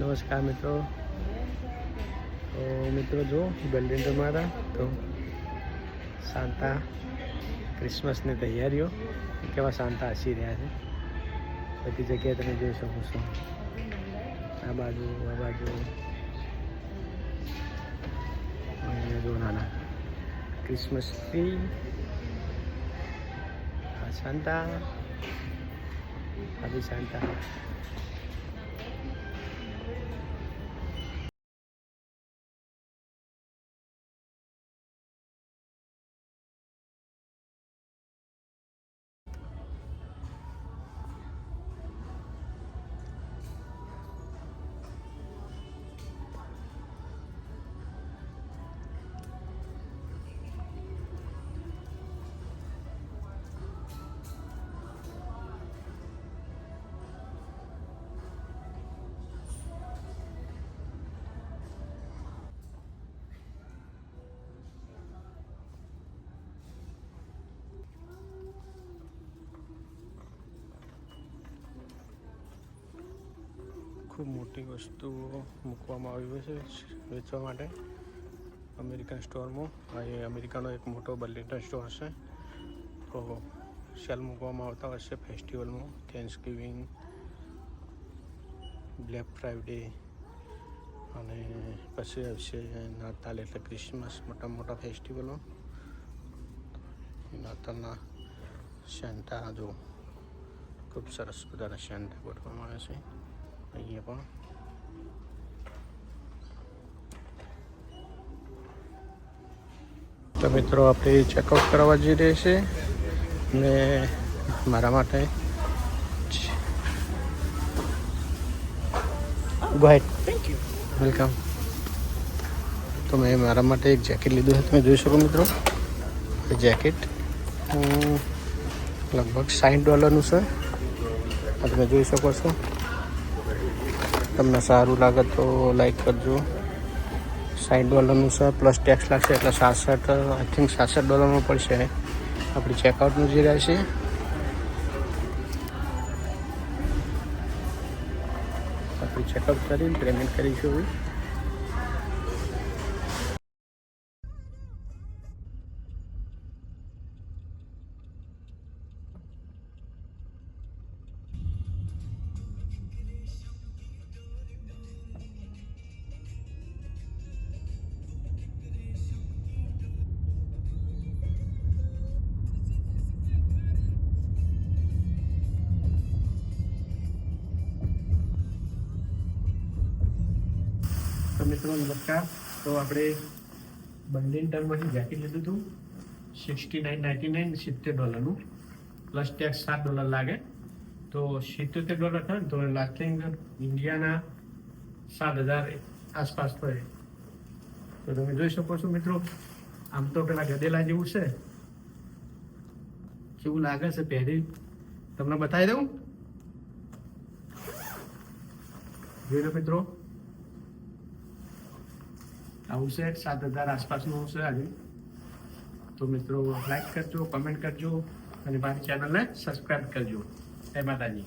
નમસ્કાર મિત્રો. તો મિત્રો જો બિલ્ડિંગ મારા તો સાંતા ક્રિસમસની તૈયારીઓ, કેવા સાંતા હસી રહ્યા છે. બધી જગ્યાએ તમે જોઈ શકો છો. આ બાજુ આ બાજુ. જો નાના ક્રિસમસ ટ્રી આ સાંતા આ બી સાંતા ખૂબ મોટી વસ્તુઓ મૂકવામાં આવી છે વેચવા માટે અમેરિકન સ્ટોરમાં. આ એ અમેરિકાનો એક મોટો બર્લિન્ટન સ્ટોર છે. તો સેલ મૂકવામાં આવતા હશે ફેસ્ટિવલમાં. થેન્ક્સ ગિવિંગ બ્લેક ફ્રાઈડે અને પછી આવશે નાતાલ એટલે ક્રિસમસ મોટા મોટા ફેસ્ટિવલો. નાતાલના સેન્ટા જો ખૂબ સરસ બધાને સેન્ટા ગોઠવવામાં આવે છે. અહીંયા પણ તો મિત્રો આપણે ચેકઆઉટ કરવા જઈ રહ્યા છે ને મારા માટે ગો થેન્ક યુ વેલકમ તો મેં મારા માટે એક જેકેટ લીધું છે તમે જોઈ શકો મિત્રો જેકેટ લગભગ સાઠ ડોલરનું છે તમે જોઈ શકો છો તમને સારું લાગે તો લાઈક કરજો. સાઠ ડોલરનું છે પ્લસ ટેક્સ લાગશે એટલે સાતસઠ આઈ થિંક સાતસઠ ડોલરનું પડશે. આપણી ચેકઆઉટનું જે રહેશે. આપણે ચેકઆઉટ કરીને પેમેન્ટ કરીશું. મિત્રો, નમસ્કાર. તો આપણે બંડિન્ટરમાંથી જેકેટ લીધું હતું સિક્સટી નાઇન નાઇન્ટી નાઇન સિત્તેર ડોલરનું પ્લસ ટેક્સ સાત ડોલર લાગે. તો સિત્તોતેર ડોલર થાય તો લાસ્ટિંગ ઇન્ડિયાના સાત હજાર આસપાસ થાય. તો તમે જોઈ શકો છો મિત્રો, આમ તો પેલા ગદેલા જેવું છે. કેવું લાગે છે પહેરી? તમને બતાવી દઉં? જોઈ લો મિત્રો આવું છે, સાત હજાર આસપાસનું છે આજે. તો મિત્રો લાઈક કરજો કમેન્ટ કરજો અને મારી ચેનલને સબસ્ક્રાઈબ કરજો. જય માતાજી.